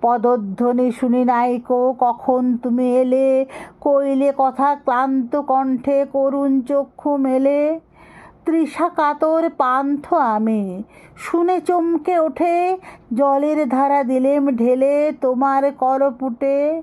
পদধ্বনি শুনি নাইকো কখন তুমি এলে? কইলে কথা ক্লান্ত কণ্ঠে, করুণ চক্ষু মেলে। তৃষা কাতর পান্থ আমি, শুনে চমকে ওঠে। জলের ধারা দিলেম ঢেলে তোমার করপুটে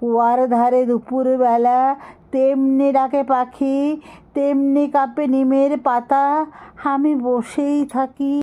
কুয়ার ধারে দুপুরবেলা তেমনি ডাকে পাখি তেমনি কাপে নিমের পাতা। আমি বসেই থাকি।